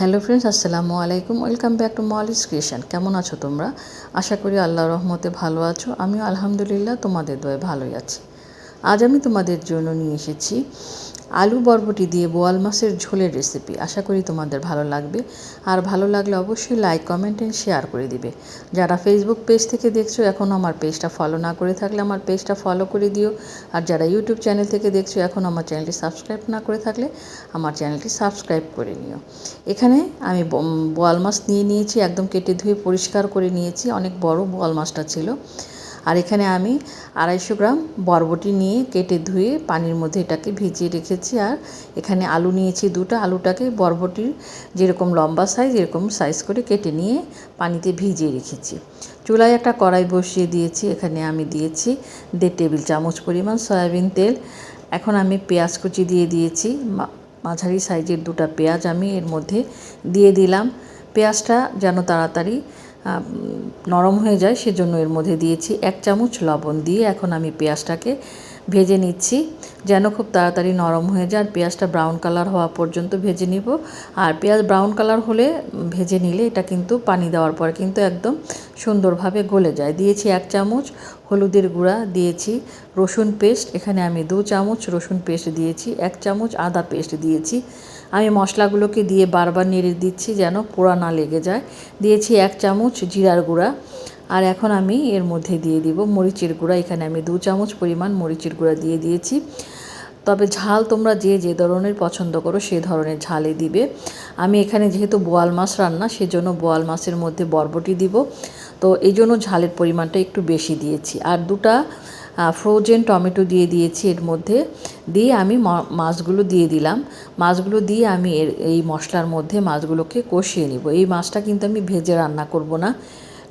Hello friends, আসসালামু আলাইকুম। Welcome back to Molly's creation. কেমন আছো তোমরা? আশা করি আল্লাহ রহমতে ভালো আছো। আমিও আলহামদুলিল্লাহ তোমাদের দয়ে ভালোই আছি। আজ আমি তোমাদের জন্য নিয়ে এসেছি আলু বরবটি দিয়ে বোয়াল মাছের ঝোলের রেসিপি আশা করি তোমাদের ভালো লাগবে। আর ভালো লাগলে অবশ্যই লাইক কমেন্ট এন্ড শেয়ার করে দিবে। যারা ফেসবুক পেজ থেকে দেখছ এখনও আমার পেজটা ফলো না করে থাকলে আমার পেজটা ফলো করে দিও। আর যারা ইউটিউব চ্যানেল থেকে দেখছ, এখন আমার চ্যানেলটি সাবস্ক্রাইব না করে থাকলে আমার চ্যানেলটি সাবস্ক্রাইব করে নিও। এখানে আমি বোয়াল মাছ নিয়ে নিয়েছি, একদম কেটে ধুয়ে পরিষ্কার করে নিয়েছি। অনেক বড় বোয়াল মাছটা ছিল। আর এখানে আমি আড়াইশো গ্রাম বরবটি নিয়ে কেটে ধুয়ে পানির মধ্যে এটাকে ভিজিয়ে রেখেছি। আর এখানে আলু নিয়েছি দুটো। আলুটাকে বরবটির যেরকম লম্বা সাইজ এরকম সাইজ করে কেটে নিয়ে পানিতে ভিজিয়ে রেখেছি। চুলায় একটা কড়াই বসিয়ে দিয়েছি। এখানে আমি দিয়েছি দেড় টেবিল চামচ পরিমাণ সয়াবিন তেল। এখন আমি পেঁয়াজ কুচি দিয়ে দিয়েছি। মাঝারি সাইজের দুটো পেঁয়াজ আমি এর মধ্যে দিয়ে দিলাম। পেঁয়াজটা যেন তাড়াতাড়ি নরম হয়ে যায় সেজন্য এর মধ্যে দিয়েছি এক চামচ লবণ দিয়ে। এখন আমি পেঁয়াজটাকে ভেজে নিচ্ছি। যেন খুব তাড়াতাড়ি নরম হয়ে যায়। আর পেঁয়াজটা ব্রাউন কালার হওয়া পর্যন্ত ভেজে নিব। আর পেঁয়াজ ব্রাউন কালার হলে ভেজে নিলে এটা কিন্তু পানি দেওয়ার পর কিন্তু একদম সুন্দরভাবে গলে যায়। দিয়েছি এক চামচ হলুদের গুঁড়া, দিয়েছি রসুন পেস্ট। এখানে আমি দু চামচ রসুন পেস্ট দিয়েছি, এক চামচ আদা পেস্ট দিয়েছি। আমি মশলাগুলোকে দিয়ে বারবার নেড়ে দিচ্ছি যেন পোড়া না লেগে যায়। দিয়েছি এক চামচ জিরার গুঁড়া। আর এখন আমি এর মধ্যে দিয়ে দিব মরিচের গুঁড়া। এখানে আমি দু চামচ পরিমাণ মরিচের গুঁড়া দিয়ে দিয়েছি। তবে ঝাল তোমরা যে যে ধরনের পছন্দ করো সে ধরনের ঝালে দিবে। আমি এখানে যেহেতু বোয়াল মাছ রান্না, সেজন্য বোয়াল মাছের মধ্যে বরবটি দিব। তো এই জন্য ঝালের পরিমাণটা একটু বেশি দিয়েছি। আর দুটা ফ্রোজেন টমেটো দিয়ে দিয়েছি এর মধ্যে। দিয়ে আমি মাছগুলো দিয়ে দিলাম। মাছগুলো দিয়ে আমি এর, এই মশলার মধ্যে মাছগুলোকে কষিয়ে নিব। এই মাছটা কিন্তু আমি ভেজে রান্না করব না।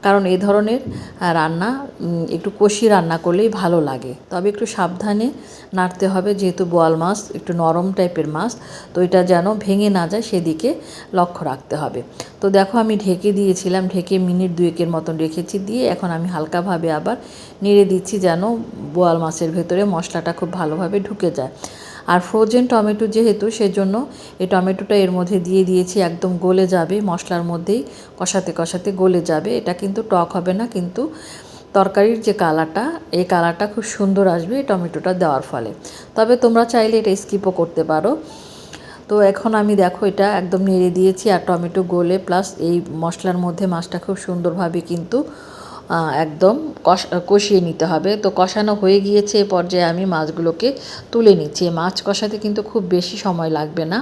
কারণ এ ধরনের রান্না একটু কষি রান্না করলেই ভালো লাগে। তবে একটু সাবধানে নাড়তে হবে, যেহেতু বোয়াল মাছ, একটু নরম টাইপের মাছ, তো এটা যেন ভেঙে না যায় সেদিকে লক্ষ্য রাখতে হবে। তো দেখো আমি ঢেকে দিয়েছিলাম, ঢেকে মিনিট দুয়েকের মতন রেখেছি, দিয়ে এখন আমি হালকাভাবে আবার নেড়ে দিচ্ছি যেন বোয়াল মাছের ভেতরে মশলাটা খুব ভালোভাবে ঢুকে যায়। আর ফ্রোজেন টমেটো যেহেতু, সেজন্য এই টমেটোটা এর মধ্যে দিয়ে দিয়েছি, একদম গলে যাবে, মশলার মধ্যেই কষাতে কষাতে গলে যাবে। এটা কিন্তু টক হবে না, কিন্তু তরকারির যে কালারটা, এই কালারটা খুব সুন্দর আসবে এই টমেটোটা দেওয়ার ফলে। তবে তোমরা চাইলে এটা স্কিপও করতে পারো। তো এখন আমি দেখো এটা একদম নেড়ে দিয়েছি আর টমেটো গলে, প্লাস এই মশলার মধ্যে মাছটা খুব সুন্দরভাবে কিন্তু একদম কষিয়ে নিতে হবে। তো কষানো হয়ে গিয়েছে এ পর্যায়ে আমি মাছগুলোকে তুলে নিচ্ছি। মাছ কষাতে কিন্তু খুব বেশি সময় লাগবে না,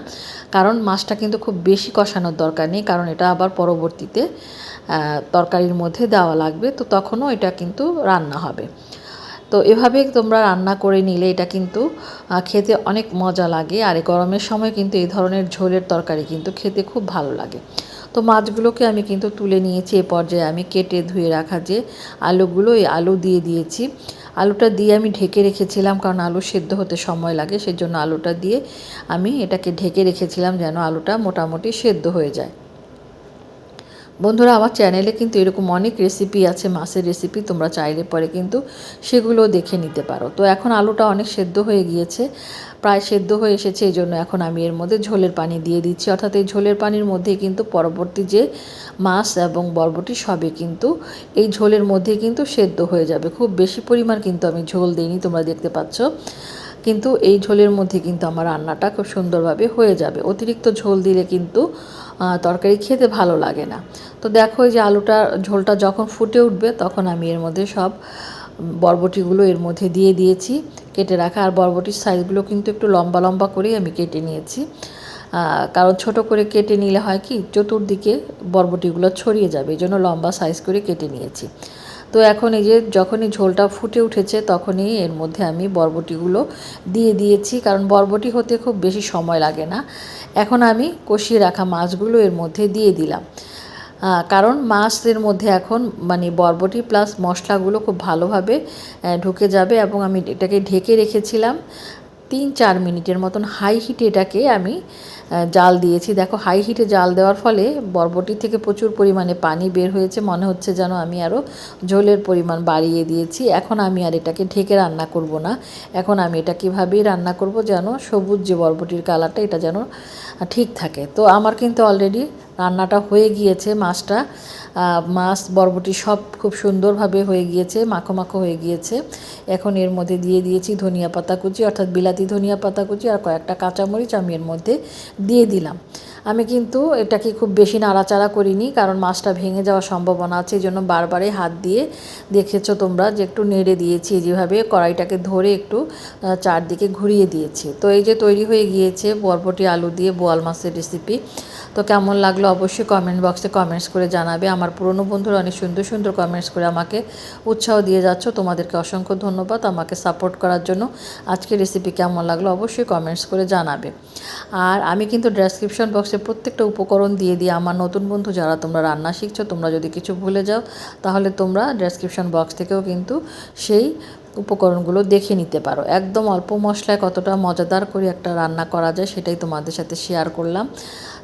কারণ মাছটা কিন্তু খুব বেশি কষানোর দরকার নেই, কারণ এটা আবার পরবর্তীতে তরকারির মধ্যে দেওয়া লাগবে। তো তখনও এটা কিন্তু রান্না হবে। তো এভাবে তোমরা রান্না করে নিলে এটা কিন্তু খেতে অনেক মজা লাগে। আর গরমের সময় কিন্তু এই ধরনের ঝোলের তরকারি কিন্তু খেতে খুব ভালো লাগে। তো মাছগুলোকে আমি কিন্তু তুলে নিয়েছি এ পর্যায়ে আমি কেটে ধুয়ে রাখা যে আলুগুলো, এই আলু দিয়ে দিয়েছি। আলুটা দিয়ে আমি ঢেকে রেখেছিলাম কারণ আলু সেদ্ধ হতে সময় লাগে, সেজন্য আলুটা দিয়ে আমি এটাকে ঢেকে রেখেছিলাম যেন আলুটা মোটামুটি সেদ্ধ হয়ে যায়। বন্ধুরা, আমার চ্যানেলে কিন্তু এরকম অনেক রেসিপি আছে, মাছের রেসিপি, তোমরা চাইলে পরে কিন্তু সেগুলো দেখে নিতে পারো। তো এখন আলুটা অনেক সেদ্ধ হয়ে গিয়েছে। প্রায় সেদ্ধ হয়ে এসেছে, এই জন্য এখন আমি এর মধ্যে ঝোলের পানি দিয়ে দিচ্ছি। অর্থাৎ এই ঝোলের পানির মধ্যে কিন্তু পরবর্তী যে মাছ এবং বরবটি সবে কিন্তু এই ঝোলের মধ্যে কিন্তু সেদ্ধ হয়ে যাবে। খুব বেশি পরিমাণ কিন্তু আমি ঝোল দিইনি, তোমরা দেখতে পাচ্ছ। কিন্তু এই ঝোলের মধ্যে কিন্তু আমার রান্নাটা খুব সুন্দরভাবে হয়ে যাবে। অতিরিক্ত ঝোল দিলে কিন্তু তরকারি খেতে ভালো লাগে না। তো দেখো যে আলুটা, ঝোলটা যখন ফুটে উঠবে, তখন আমি এর মধ্যে সব বরবটিগুলো এর মধ্যে দিয়ে দিয়েছি। কেটে রাখা আর বরবটির সাইজগুলো কিন্তু একটু লম্বা লম্বা করেই আমি কেটে নিয়েছি। কারণ ছোট করে কেটে নিলে হয় কি, চতুর্দিকে বরবটিগুলো ছড়িয়ে যাবে, এই জন্য লম্বা সাইজ করে কেটে নিয়েছি। তো এখন এই যে যখনই ঝোলটা ফুটে উঠেছে তখনই এর মধ্যে আমি বরবটিগুলো দিয়ে দিয়েছি, কারণ বরবটি হতে খুব বেশি সময় লাগে না। এখন আমি কষিয়ে রাখা মাছগুলো এর মধ্যে দিয়ে দিলাম। কারণ মাছের মধ্যে এখন মানে বরবটি প্লাস মশলাগুলো খুব ভালোভাবে ঢুকে যাবে এবং আমি এটাকে ঢেকে রেখেছিলাম। তিন চার মিনিটের মতন হাই হিটে এটাকে আমি জাল দিয়েছি। দেখো হাই হিটে জাল দেওয়ার ফলে বরবটি থেকে প্রচুর পরিমাণে পানি বের হয়েছে। মনে হচ্ছে যেন আমি আরও ঝোলের পরিমাণ বাড়িয়ে দিয়েছি। এখন আমি আর এটাকে ঢেকে রান্না করব না। এখন আমি এটা কীভাবেই রান্না করব যেন সবুজ যে বরবটির কালারটা, এটা যেন ঠিক থাকে। তো আমার কিন্তু অলরেডি রান্নাটা হয়ে গিয়েছে মাছটা। মাছ, বরবটি সব খুব সুন্দরভাবে হয়ে গিয়েছে মাখো মাখো হয়ে গিয়েছে। এখন এর মধ্যে দিয়ে দিয়েছি ধনিয়া পাতা কুচি, অর্থাৎ বিলাতি ধনিয়া পাতা কুচি আর কয়েকটা কাঁচামরিচ আমি এর মধ্যে দিয়ে দিলাম। আমি কিন্তু এটাকে খুব বেশি নাড়াচাড়া করিনি, কারণ মাছটা ভেঙে যাওয়ার সম্ভাবনা আছে এই জন্য বারবারই হাত দিয়ে দেখেছ তোমরা যে একটু নেড়ে দিয়েছি, যেভাবে কড়াইটাকে ধরে একটু চারদিকে ঘুরিয়ে দিয়েছি। তো এই যে তৈরি হয়ে গিয়েছে বরবটি আলু দিয়ে বোয়াল মাছের রেসিপি তো কেমন লাগল অবশ্যই কমেন্ট বক্সে কমেন্টস করে জানাবে। আমার পুরনো বন্ধুরা অনেক সুন্দর সুন্দর কমেন্টস করে আমাকে উৎসাহ দিয়ে যাচ্ছ, তোমাদেরকে অসংখ্য ধন্যবাদ আমাকে সাপোর্ট করার জন্য। আজকের রেসিপি কেমন লাগল অবশ্যই কমেন্টস করে জানাবে। আর আমি কিন্তু ডেসক্রিপশন বক্সে প্রত্যেকটা উপকরণ দিয়ে দিয়ে আমার নতুন বন্ধু যারা তোমরা রান্না শিখছো, তোমরা যদি কিছু ভুলে যাও, তাহলে তোমরা ডেসক্রিপশন বক্স থেকেও কিন্তু সেই উপকরণগুলো দেখে নিতে পারো। একদম অল্প মশলায় কতটা মজাদার করে একটা রান্না করা যায়, সেটাই তোমাদের সাথে শেয়ার করলাম।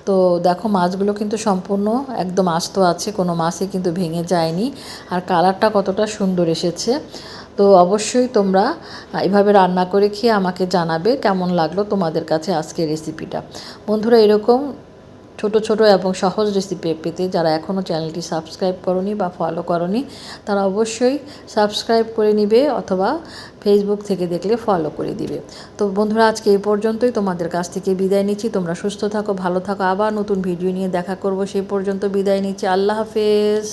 তো দেখো, মাছগুলো কিন্তু সম্পূর্ণ একদম আস্ত আছে, কোনো মাছই কিন্তু ভেঙে যায়নি। আর কালারটা কতটা সুন্দর এসেছে। তো অবশ্যই তোমরা এভাবে রান্না করে খেয়ে আমাকে জানাবে কেমন লাগল তোমাদের কাছে আজকের রেসিপিটা বন্ধুরা, এরকম ছোট ছোট এবং সহজ রেসিপি পেতে যারা এখনও চ্যানেলটি সাবস্ক্রাইব করনি বা ফলো করনি, তারা অবশ্যই সাবস্ক্রাইব করে নিবে অথবা ফেসবুক থেকে দেখলে ফলো করে দিবে। তো বন্ধুরা, আজকে এই পর্যন্তই। তোমাদের কাছ থেকে বিদায় নিচ্ছি। তোমরা সুস্থ থাকো, ভালো থাকো। আবার নতুন ভিডিও নিয়ে দেখা করব। সেই পর্যন্ত বিদায় নিচ্ছি। আল্লাহ হাফেজ।